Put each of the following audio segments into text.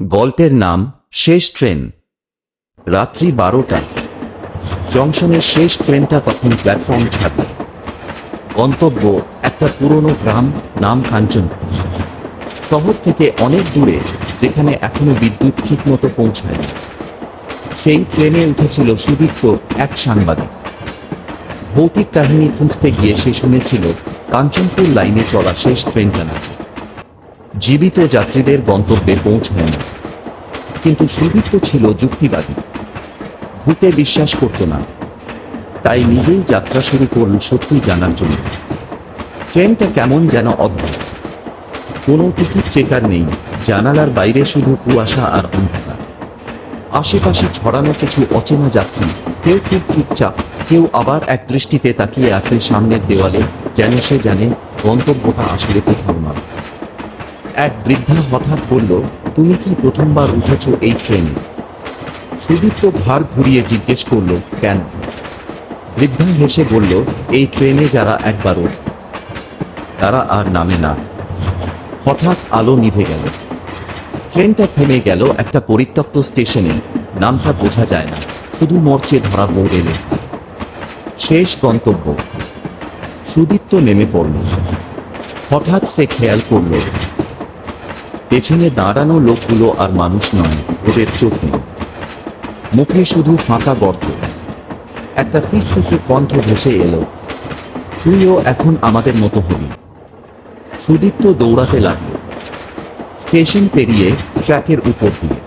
গল্পের নাম শেষ ট্রেন। রাত্রি বারোটা। জংশনের শেষ ট্রেনটা তখন প্ল্যাটফর্ম ছাড়বে গন্তব্য একটা পুরনো গ্রাম নাম কাঞ্চন। শহর থেকে অনেক দূরে, যেখানে এখনও বিদ্যুৎ ঠিকমতো পৌঁছায়নি। সেই ট্রেনে উঠেছিল সুদীপ্ত এক সাংবাদিক। ভৌতিক কাহিনী খুঁজতে গিয়ে সে শুনেছিল, কাঞ্চনপুর লাইনে চলা শেষ ট্রেনটা নাকি। জীবিত যাত্রীদের গন্তব্যে পৌঁছায় না কিন্তু সুদীপ্ত ছিল যুক্তিবাদী। ভূতে বিশ্বাস করত না। তাই নিজেই যাত্রা শুরু করল সত্যি জানার জন্য। ট্রেনটা কেমন যেন অদ্ভুত। কোনো টিকিট চেকার নেই। জানালার বাইরে শুধু কুয়াশা আর অন্ধকার। আশেপাশে ছড়ানো কিছু অচেনা যাত্রী। কেউ খুব চুপচাপ, কেউ আবার এক দৃষ্টিতে তাকিয়ে আছে সামনের দেওয়ালে, যেন সে জানে গন্তব্যটা আসলে কোথাও নয়। এক বৃদ্ধা হঠাৎ বলল, তুমি কি প্রথমবার উঠেছ এই ট্রেনে সুদীপ্ত ভার ঘুরিয়ে জিজ্ঞেস করল, কেন? বৃদ্ধা হেসে বলল, এই ট্রেনে যারা একবার ওঠে, তারা আর নামে না। হঠাৎ আলো নিভে গেল। ট্রেনটা থেমে গেল একটা পরিত্যক্ত স্টেশনে নামটা বোঝা যায় না, শুধু মর্চে ধরা বোর্ডে লেখা শেষ গন্তব্য। সুদীপ্ত নেমে পড়ল। হঠাৎ সে খেয়াল করল পেছনে দাঁড়ানো লোকগুলো আর মানুষ নয় ওদের চোখ নেই। মুখে শুধু ফাঁকা গর্ত। একটা ফিসফিসে কণ্ঠ ভেসে এলো, তুইও এখন আমাদের মতো হবি। সুদীপ্ত দৌড়াতে লাগল। স্টেশন পেরিয়ে ট্র্যাকের উপর দিয়ে।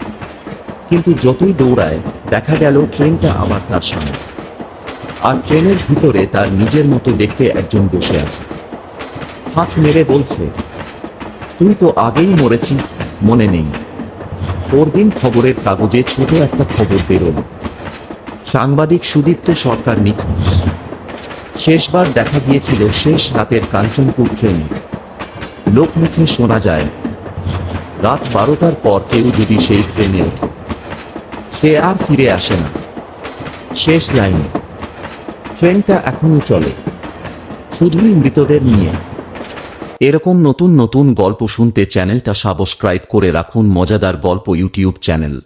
কিন্তু যতই দৌড়ায়, দেখা গেল ট্রেনটা আবার তার সামনে। আর ট্রেনের ভিতরে তার নিজের মতো দেখতে একজন বসে আছে। হাত মেরে বলছে তুই তো আগেই মরেছিস, মনে নেই। পরদিন খবরের কাগজে ছোট একটা খবর বেরোল। সাংবাদিক সুদীপ্ত সরকার নিখোঁজ। শেষবার দেখা গিয়েছিল শেষ রাতের কাঞ্চনপুর ট্রেনে। লোকমুখে শোনা যায়, রাত বারোটার পর কেউ যদি সেই ট্রেনে ওঠে। সে আর ফিরে আসে না। শেষ লাইনে, ট্রেনটা এখনও চলে। শুধুই মৃতদের নিয়ে। এরকম নতুন নতুন গল্প শুনতে চ্যানেলটা সাবস্ক্রাইব করে রাখুন মজাদার গল্প ইউটিউব চ্যানেল।